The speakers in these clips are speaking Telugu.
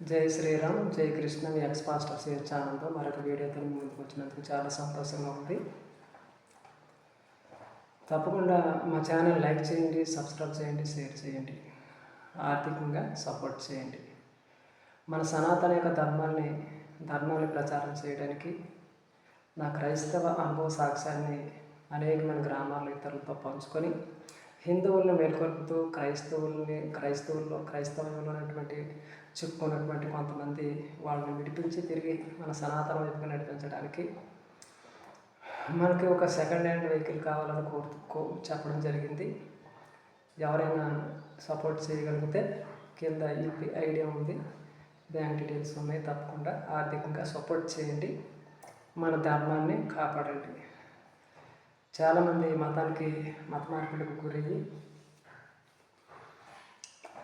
జై శ్రీరామ్ జై కృష్ణ మీ ఎక్స్ పాస్టర్ సేర్ ఛానల్తో మరొక వీడియోతో ముందుకు వచ్చినందుకు చాలా సంతోషంగా ఉంది. తప్పకుండా మా ఛానల్ లైక్ చేయండి సబ్స్క్రైబ్ చేయండి షేర్ చేయండి ఆర్థికంగా సపోర్ట్ చేయండి. మన సనాతన యొక్క ధర్మాన్ని ధర్మాన్ని ప్రచారం చేయడానికి నా క్రైస్తవ అనుభవ సాక్ష్యాన్ని అనేకమైన గ్రామాల్లో ఇతరులతో పంచుకొని హిందువులను మేల్కొల్పుతూ క్రైస్తవుల్ని క్రైస్తవుల్లో క్రైస్తవంలో ఉన్నటువంటి చెప్పుకున్నటువంటి కొంతమంది వాళ్ళని విడిపించి తిరిగి మన సనాతన వైపుగా నడిపించడానికి మనకి ఒక సెకండ్ హ్యాండ్ వెహికల్ కావాలని కోరుకో చెప్పడం జరిగింది. ఎవరైనా సపోర్ట్ చేయగలిగితే కింద యూపీ ఐడియా ఉంది. బ్యాంక్ డీటెయిల్స్ ఉన్నాయి. తప్పకుండా ఆర్థికంగా సపోర్ట్ చేయండి. మన ధర్మాన్ని కాపాడండి. చాలామంది మతానికి మత మార్పిడికి గురయ్యి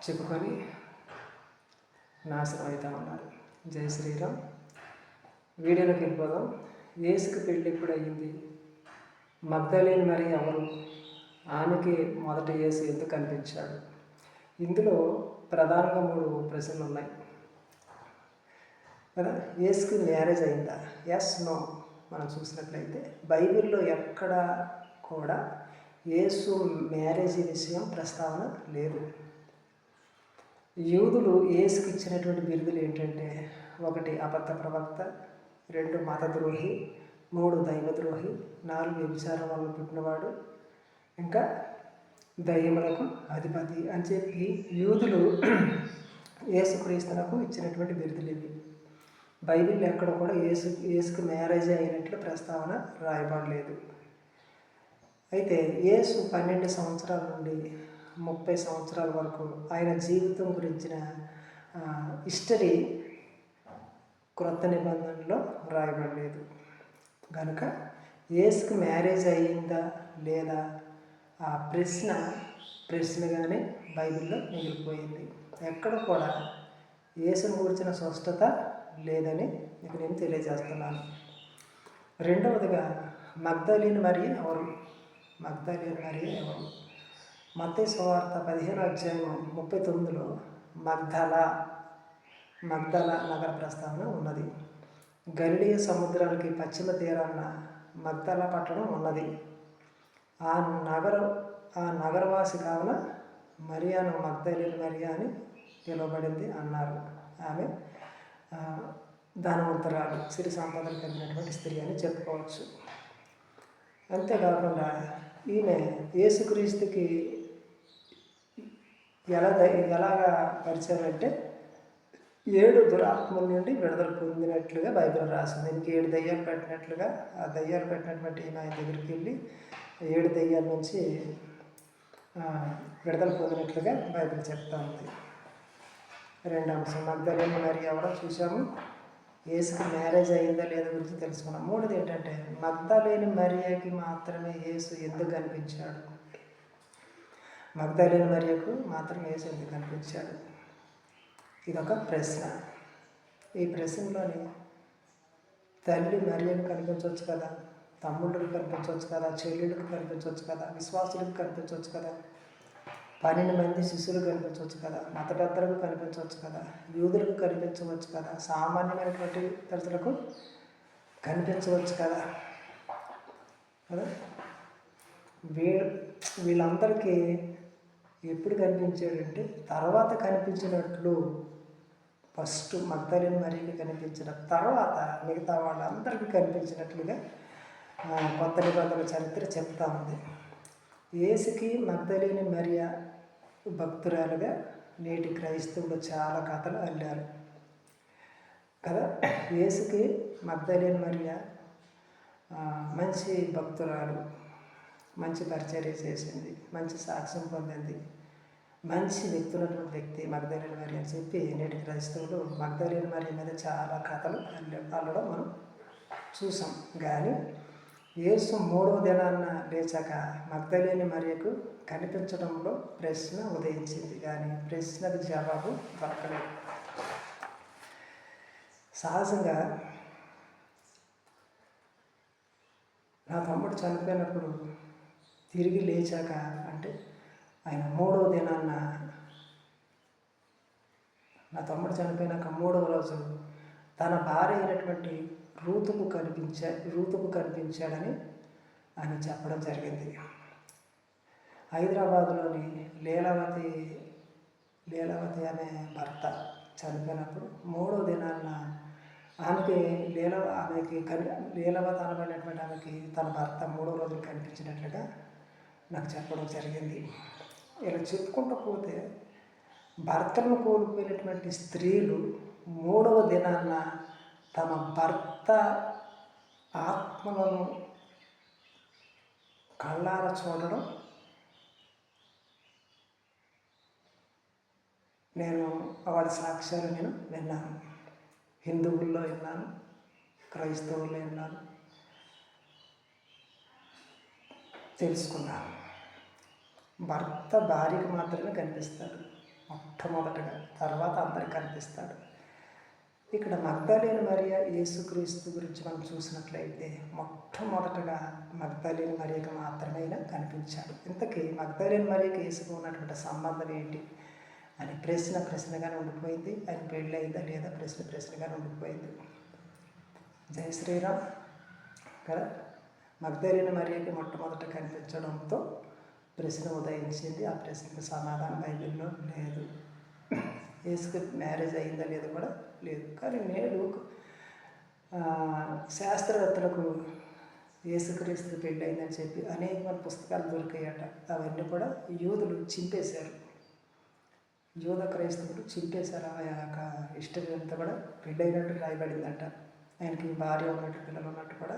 చెప్పుకొని నాశనం అవుతా ఉన్నారు. జై శ్రీరామ్. వీడియోలోకి వెళ్ళిపోదాం. ఏసుకు పెళ్ళి ఎప్పుడు అయ్యింది మగ్ధలేని మరి ఎవరు? ఆమెకి మొదట ఏసు ఎందుకు కనిపించాడు? ఇందులో ప్రధానంగా మూడు ప్రశ్నలు ఉన్నాయి. కదా? ఏసుకి మ్యారేజ్ అయిందా? ఎస్ నో మనం చూసినట్లయితే బైబిల్లో ఎక్కడ కూడా యేసు మ్యారేజ్ విషయం ప్రస్తావన లేదు. యూదులు యేసుకి ఇచ్చినటువంటి బిరుదులు ఏంటంటే ఒకటి అబద్ధ ప్రవక్త రెండు మతద్రోహి మూడు దైవద్రోహి నాలుగు వ్యభిచారం వల్ల పుట్టినవాడు ఇంకా దయ్యములకు అధిపతి అని చెప్పి యూదులు యేసుక్రీస్తునకు ఇచ్చినటువంటి బిరుదులు ఇవి. బైబిల్ ఎక్కడ కూడా యేసు యేసుకు మ్యారేజ్ అయినట్లు ప్రస్తావన రాయబడలేదు. అయితే యేసు పన్నెండు సంవత్సరాల నుండి ముప్పై సంవత్సరాల వరకు ఆయన జీవితం గురించిన హిస్టరీ క్రొత్త నిబంధనలో వ్రాయబడలేదు కనుక ఏసుకు మ్యారేజ్ అయ్యిందా లేదా ఆ ప్రశ్న ప్రశ్నగానే బైబిల్లో మిగిలిపోయింది. ఎక్కడ కూడా యేసును గురించిన స్పష్టత లేదని మీకు నేను తెలియజేస్తున్నాను. రెండవదిగా మగ్ధలీని మరి ఎవరు? మగ్ధలీని మరి ఎవరు? మత్తే సువార్త పదిహేను అధ్యాయం ముప్పై తొమ్మిదిలో మగ్ధల మగ్ధల నగర ప్రస్తావన ఉన్నది. గలిలియ సముద్రానికి పశ్చిమ తీరాన మగ్ధల పట్టణం ఉన్నది. ఆ నగర ఆ నగరవాసి కావున మరియాను మగ్ధలేని మరియా అని పిలువబడింది అన్నారు. ఆమె ధనవంతరాలు సిరి సంపదలు కలిగినటువంటి స్త్రీ అని చెప్పుకోవచ్చు. అంతేకాకుండా ఈమె యేసుక్రీస్తుకి ఎలా ఎలాగా పరిచయం అంటే ఏడు దురాత్మల నుండి విడుదల పొందినట్లుగా బైబిల్ రాసింది. ఇంక ఏడు దయ్యాలు పెట్టినట్లుగా ఆ దయ్యాలు పెట్టినటువంటి ఈయన ఆయన దగ్గరికి వెళ్ళి ఏడు దయ్యాల నుంచి విడుదల పొందినట్లుగా బైబిల్ చెప్తా ఉంది. రెండు అంశం మగ్ధలేని మరి ఎవరో చూసాము ఏసుకి మ్యారేజ్ అయిందా లేదా గురించి తెలుసుకున్నాం. మూడోది ఏంటంటే మగ్ధలేని మరియకి మాత్రమే యేసు ఎందుకు కనిపించాడు? మగ్ధలేని మరియకు మాత్రమే యేసు ఎందుకు కనిపించాడు? ఇదొక ప్రశ్న. ఈ ప్రశ్నలోని తల్లి మరియను కనిపించవచ్చు కదా? తమ్ముళ్ళకి కనిపించవచ్చు కదా? చెల్లెళ్ళకి కనిపించవచ్చు కదా? విశ్వాసులకు కనిపించవచ్చు కదా? పన్నెండు మంది శిష్యులు కనిపించవచ్చు కదా మతపెద్దలకు కనిపించవచ్చు కదా యూదులకు కనిపించవచ్చు కదా సామాన్యమైనటువంటి ప్రజలకు కనిపించవచ్చు కదా. కదా? వీళ్ళు వీళ్ళందరికీ ఎప్పుడు కనిపించాడంటే తర్వాత కనిపించినట్లు ఫస్ట్ మగ్ధలేని మరీకి కనిపించిన తర్వాత మిగతా వాళ్ళందరికీ కనిపించినట్లుగా కొత్త నిబంధన చరిత్ర చెప్తా ఉంది. ఏసుకి మగ్ధలేని మరియా భక్తురాలుగా నేటి క్రైస్తవులు చాలా కథలు అల్లారు. కదా? యేసుకి మగ్ధలేని మరియ మంచి భక్తురాలు మంచి పరిచర్య చేసింది మంచి సాక్ష్యం పొందింది మంచి వ్యక్తులటువంటి వ్యక్తి మగ్ధలేని మరి అని చెప్పి నేటి క్రైస్తవులు మగ్ధలేని మరి మీద చాలా కథలు అల్లడం మనం చూసాం. కానీ యేసు మూడవ దినాన్న లేచాక మగ్ధలేని మరియకు కనిపించడంలో ప్రశ్న ఉదయించింది. కానీ ప్రశ్నకు జవాబు దొరకలేదు. సహజంగా నా తమ్ముడు చనిపోయినప్పుడు తిరిగి లేచాక అంటే ఆయన మూడవ దినాన్న నా తమ్ముడు చనిపోయినాక మూడవ రోజు తన భార్య అయినటువంటి రూతుకు కనిపించా రూతుకు కనిపించాడని ఆయన చెప్పడం జరిగింది. హైదరాబాదులోని లీలావతి లీలావతి అనే భర్త చనిపోయినప్పుడు మూడో దినాన్న ఆమెకి లీల ఆమెకి కని లీలవతనమైనటువంటి ఆమెకి తన భర్త మూడో రోజులు కనిపించినట్లుగా నాకు చెప్పడం జరిగింది. ఇలా చెప్పుకుంటూ పోతే భర్తను కోల్పోయినటువంటి స్త్రీలు మూడవ దినాన తమ భర్త ఆత్మలను కళ్ళార చూడడం. నేను వాళ్ళ సాక్ష్యాలు నేను విన్నాను. హిందువుల్లో విన్నాను క్రైస్తవుల్లో విన్నాను తెలుసుకున్నాను. భర్త భార్యకు మాత్రమే కనిపిస్తాడు మొట్టమొదటగా. తర్వాత అందరికి కనిపిస్తాడు. ఇక్కడ మగ్ధలేని మరియ యేసుక్రీస్తు గురించి మనం చూసినట్లయితే మొట్టమొదటగా మగ్ధలేని మరియకు మాత్రమే కనిపించాడు. ఇంతకీ మగ్ధలేని మరియకి యేసుకు ఉన్నటువంటి సంబంధం ఏంటి? అని ప్రశ్న ప్రశ్నగానే ఉండిపోయింది. ఆయన పెళ్ళి అయిందా లేదా? ప్రశ్న ప్రశ్నగానే ఉండిపోయింది. జై శ్రీరామ్. కదా మగ్ధలేని మరియకి మొట్టమొదట కనిపించడంతో ప్రశ్న ఉదయించింది. ఆ ప్రశ్నకు సమాధానం బైబిల్లో లేదు. యేసుకు మ్యారేజ్ అయిందా లేదా కూడా లేదు. కానీ నేడు శాస్త్రవేత్తలకు యేసుక్రీస్తు పెళ్ళయిందని చెప్పి అనేకమైన పుస్తకాలు దొరికాయట. అవన్నీ కూడా యూదులు చింపేశారు. యూద క్రైస్తవులు చింపేశారు. ఆ యొక్క హిస్టరీ అంతా కూడా పెళ్ళైనట్టు రాయబడిందంట. ఆయనకి భార్య ఉన్నట్టు పిల్లలు ఉన్నట్టు కూడా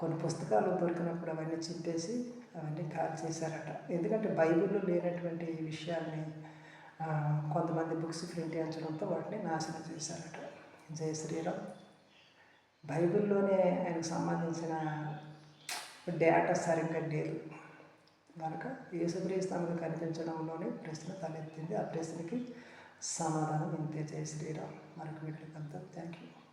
కొన్ని పుస్తకాలు దొరికినప్పుడు అవన్నీ చింపేసి అవన్నీ కాల్ చేశారట ఎందుకంటే బైబిల్లో లేనటువంటి విషయాల్ని కొంతమంది బుక్స్ ప్రింట్ చేయించడంతో వాటిని నాశనం చేశారట. జయ శ్రీరామ్. బైబిల్లోనే ఆయనకు సంబంధించిన డేటా సరిగ్గా లేదు. కనుక యేసుక్రీస్తు ఆమెకు కనిపించడంలోనే ప్రశ్న తలెత్తింది. ఆ ప్రశ్నకి సమాధానం ఇంతే. జయ శ్రీరామ్. మరొక వీటికి వెళ్తాం థ్యాంక్ యూ